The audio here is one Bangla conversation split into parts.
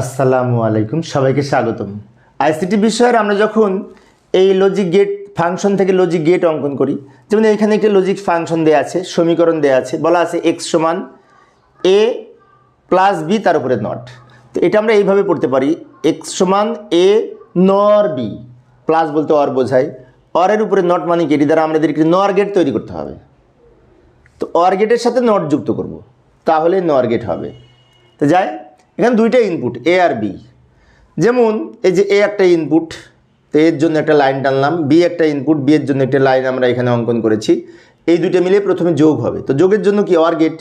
আসসালামু আলাইকুম, সবাইকে স্বাগতম। আইসিটি বিষয়ের আমরা যখন এই লজিক গেট ফাংশন থেকে লজিক গেট অঙ্কন করি, যেমন এখানে একটি লজিক ফাংশন দেওয়া আছে, সমীকরণ দেওয়া আছে, বলা আছে এক্স সমান এ প্লাস বি তার উপরে নট তো এটা আমরা এইভাবে পড়তে পারি এক্স সমান এ নর বি প্লাস বলতে অর বোঝায়। অরের উপরে নট মানে কি? দ্বারা আমাদেরকে নর গেট তৈরি করতে হবে। তো অর গেটের সাথে নট যুক্ত করব, তাহলে নর গেট হবে। তো যাই এখানে দুইটা ইনপুট এ আর বি যেমন, এই যে এ একটা ইনপুট তো এর জন্য একটা লাইন টানলাম বি একটা ইনপুট বি এর জন্য একটা লাইন আমরা এখানে অঙ্কন করেছি। এই দুইটা মিলে প্রথমে যোগ হবে। তো যোগের জন্য কি অর গেট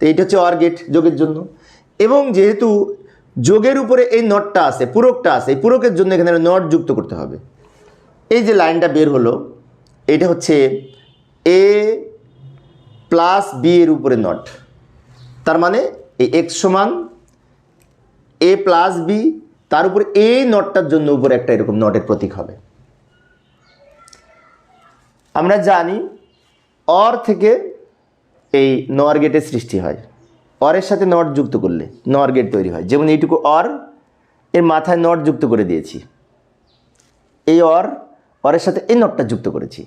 তো এইটা হচ্ছে অর গেট যোগের জন্য। এবং যেহেতু যোগের উপরে এই নটটা আছে, পূরকটা আছে, এই পূরকের জন্য এখানে নট যুক্ত করতে হবে। এই যে লাইনটা বের হলো, এটা হচ্ছে এ প্লাস বি এর উপরে নট তার মানে এই এক্স সমান এ প্লাস বি তার উপরে এই নটটার জন্য উপরে একটা এরকম নটের প্রতীক হবে। আমরা জানি অর থেকে এই নর গেটের সৃষ্টি হয়। অরের সাথে নট যুক্ত করলে নর গেট তৈরি হয়। যেমন এইটুকু অর, এর মাথায় নট যুক্ত করে দিয়েছি। এই অর, অরের সাথে এই নটটা যুক্ত করেছি।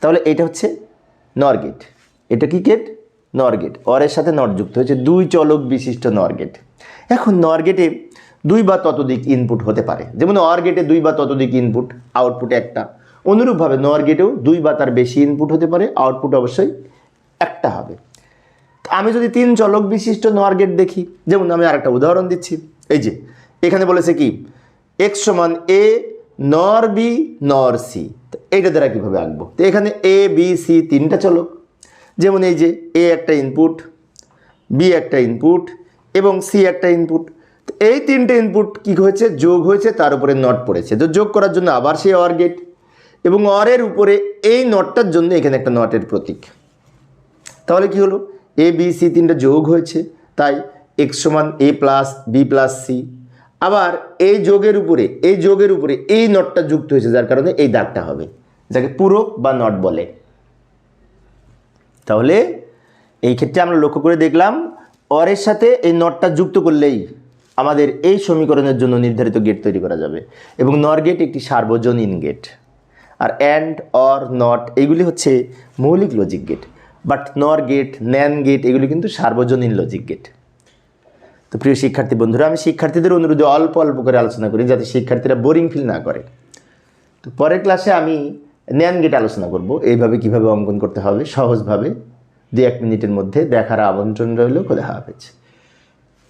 তাহলে এটা হচ্ছে নর গেট। এটা কি গেট? নর গেট অরের সাথে নট যুক্ত হয়েছে দুই চলক বিশিষ্ট নরগেট। এখন নরগেটে দুই বা ততোধিক ইনপুট হতে পারে। যেমন অর গেটে দুই বা ততোধিক ইনপুট আউটপুট একটা। অনুরূপভাবে নর গেটেও দুই বা তার বেশি ইনপুট হতে পারে আউটপুট অবশ্যই একটা হবে। আমি যদি তিন চলক বিশিষ্ট নর গেট দেখি, যেমন আমি আরেকটা উদাহরণ দিচ্ছি। এই যে, এখানে বলেছে কি? এক্স সমান এ নর বি নর সি এইটা দ্বারা কীভাবে আঁকবো? তো এখানে এ বি সি তিনটা চলক। যেমন এই যে এ একটা ইনপুট বি একটা ইনপুট এবং সি একটা ইনপুট এই তিনটে ইনপুট কি হয়েছে? যোগ হয়েছে, তার উপরে নট পড়েছে। তো যোগ করার জন্য আবার সেই অর গেট এবং অরের উপরে এই নটটার জন্য এখানে একটা নটের প্রতীক। তাহলে কি হলো? এ বি সি তিনটা যোগ হয়েছে, তাই এক্স সমান A plus B plus C আবার এই যোগের উপরে, এই যোগের উপরে এই নটটা যুক্ত হয়েছে, যার কারণে এই দাগটা হবে। যাকে পুরো বা নট বলে। তাহলে এই ক্ষেত্রে আমরা লক্ষ্য করে দেখলাম অরের সাথে এই নটটা যুক্ত করলেই আমাদের এই সমীকরণের জন্য নির্ধারিত গেট তৈরি করা যাবে এবং নর গেট একটি সার্বজনীন গেট আর অ্যান্ড অর নট এইগুলি হচ্ছে মৌলিক logic gate but nor gate nand gate এগুলি কিন্তু সার্বজনীন লজিক গেট তো প্রিয় শিক্ষার্থী বন্ধুরা, আমি শিক্ষার্থীদের অনুরোধে অল্প অল্প করে আলোচনা করি যাতে শিক্ষার্থীরা বোরিং ফিল না করে। তো পরের ক্লাসে আমি ন্যান গেট আলোচনা করব, এইভাবে কীভাবে অঙ্কন করতে হবে, সহজভাবে দু এক মিনিটের মধ্যে দেখার আমন্ত্রণ রইল, খোলা হাফেজ।